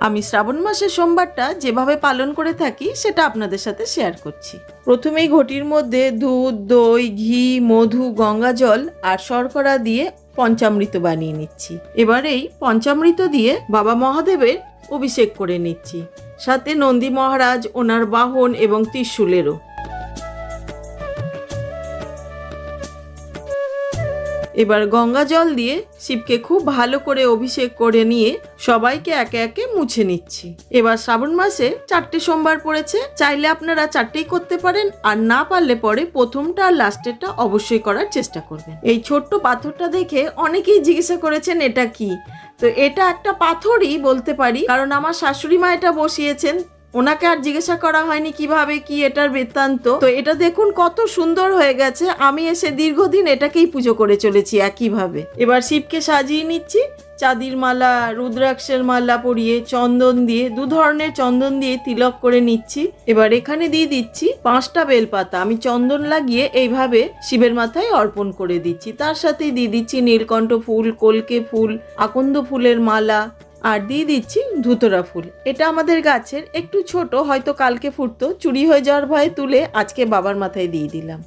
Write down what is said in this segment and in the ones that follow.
আমি শ্রাবণ মাসের সোমবারটা যেভাবে পালন করে থাকি, সেটা আপনাদের সাথে শেয়ার করছি। প্রথমেই ঘটির মধ্যে দুধ, দই, ঘি, মধু, গঙ্গা জল আর শর্করা দিয়ে পঞ্চামৃত বানিয়ে নিচ্ছি। এবার এই পঞ্চামৃত দিয়ে বাবা মহাদেবের অভিষেক করে নিচ্ছি। সাথে নন্দী মহারাজ, ওনার বাহন এবং ত্রিশূলেরও। এবার গঙ্গা জল দিয়ে শিবকে খুব ভালো করে অভিষেক করে নিয়ে সবাইকে একে একে মুছে নিচ্ছি। এবার শ্রাবণ মাসে চারটে সোমবার পড়েছে, চাইলে আপনারা চারটেই করতে পারেন, আর না পারলে পরে প্রথমটা আর লাস্টেরটা অবশ্যই করার চেষ্টা করবেন। এই ছোট্ট পাথরটা দেখে অনেকেই জিজ্ঞাসা করেছেন, এটা কি? তো এটা একটা পাথরই বলতে পারি, কারণ আমার শাশুড়ি মা এটা বসিয়েছেন ওনাকে আর জিজ্ঞাসা করা হয়নি কীভাবে কি এটার বৃত্তান্ত। তো এটা দেখুন কত সুন্দর হয়ে গেছে। আমি এসে দীর্ঘদিন এটাকেই পুজো করে চলেছি একইভাবে। এবার শিবকে সাজিয়ে নিচ্ছি। চাঁদির মালা, রুদ্রাক্ষের মালা পরিয়ে চন্দন দিয়ে, দু ধরনের চন্দন দিয়ে তিলক করে নিচ্ছি। এবার এখানে দিয়ে দিচ্ছি পাঁচটা বেলপাতা। আমি চন্দন লাগিয়ে এইভাবে শিবের মাথায় অর্পণ করে দিচ্ছি। তার সাথেই দিয়ে দিচ্ছি নীলকণ্ঠ ফুল, কলকে ফুল, আকন্দ ফুলের মালা আর দিয়ে দিচ্ছি ধুতরা ফুল। এটা আমাদের গাছের একটু ছোট, হয়তো কালকে ফুটতো, চুরি হয়ে যাওয়ার ভয়ে তুলে আজকে বাবার মাথায় দিয়ে দিলাম।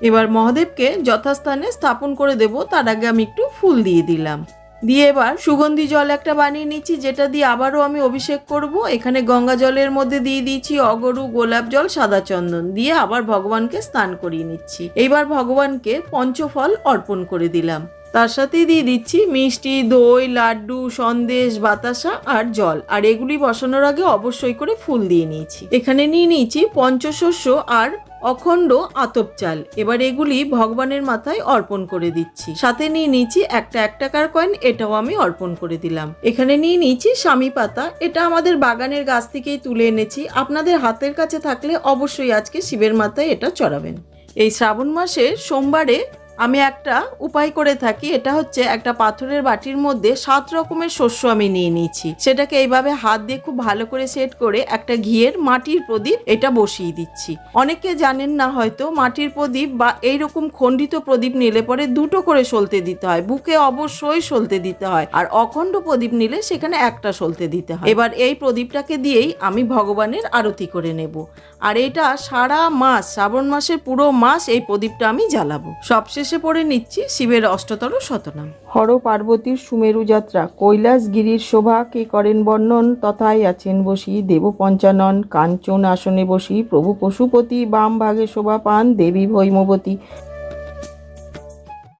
এবার মহাদেবকে যথাস্থানে স্থাপন করে দেব, তার আগে আমি একটু ফুল দিয়ে দিলাম। দিয়ে এবার সুগন্ধি জল একটা বানিয়ে নিচ্ছি, যেটা দিয়ে আবারও আমি অভিষেক করব। এখানে গঙ্গা জলের মধ্যে দিয়ে দিয়েছি অগরু, গোলাপ জল, সাদা চন্দন। দিয়ে আবার ভগবানকে স্নান করিয়ে নিচ্ছি। এইবার ভগবানকে পঞ্চফল অর্পণ করে দিলাম। তার সাথেই দিয়ে দিচ্ছি মিষ্টি, দই, লাড্ডু, সন্দেশ, বাতাসা আর জল। আর এগুলি বসানোর আগে অবশ্যই করে ফুল দিয়ে নিয়েছি। এখানে নিয়ে নিয়েছি পঞ্চশস্য আর অখণ্ড আতপ চাল। এবার এগুলি ভগবানের মাথায় অর্পণ করে দিচ্ছি। সাথে নিয়ে নিয়েছি একটা এক টাকার কয়েন, এটাও আমি অর্পণ করে দিলাম। এখানে নিয়ে নিয়েছি স্বামী পাতা। এটা আমাদের বাগানের গাছ থেকেই তুলে এনেছি। আপনাদের হাতের কাছে থাকলে অবশ্যই আজকে শিবের মাথায় এটা চড়াবেন। এই শ্রাবণ মাসের সোমবারে আমি একটা উপায় করে থাকি, এটা হচ্ছে একটা পাথরের বাটির মধ্যে সাত রকমের শস্য আমি নিয়ে নিয়েছি। সেটাকে এইভাবে হাত দিয়ে খুব ভালো করে সেট করে একটা ঘিয়ের মাটির প্রদীপ এটা বসিয়ে দিচ্ছি। অনেকে জানেন না হয়তো, মাটির প্রদীপ বা এইরকম খণ্ডিত প্রদীপ নিলে পরে দুটো করে সলতে দিতে হয়, বুকে অবশ্যই সলতে দিতে হয় আর অখণ্ড প্রদীপ নিলে সেখানে একটা সলতে দিতে হয়। এবার এই প্রদীপটাকে দিয়েই আমি ভগবানের আরতি করে নেব। আর এটা সারা মাস, শ্রাবণ মাসের পুরো মাস এই প্রদীপটা আমি জ্বালাবো। সবশেষে পড়ে নিচ্ছি শিবের অষ্টতর শতনাম। হর পার্বতীর সুমেরু যাত্রা কৈলাস গিরির শোভা, কে করেন বর্ণন, তথায় আছেন বসি দেব পঞ্চানন কাঞ্চন আসনে বসি প্রভু পশুপতি, বাম ভাগে শোভা পান দেবী ভৈমবতী।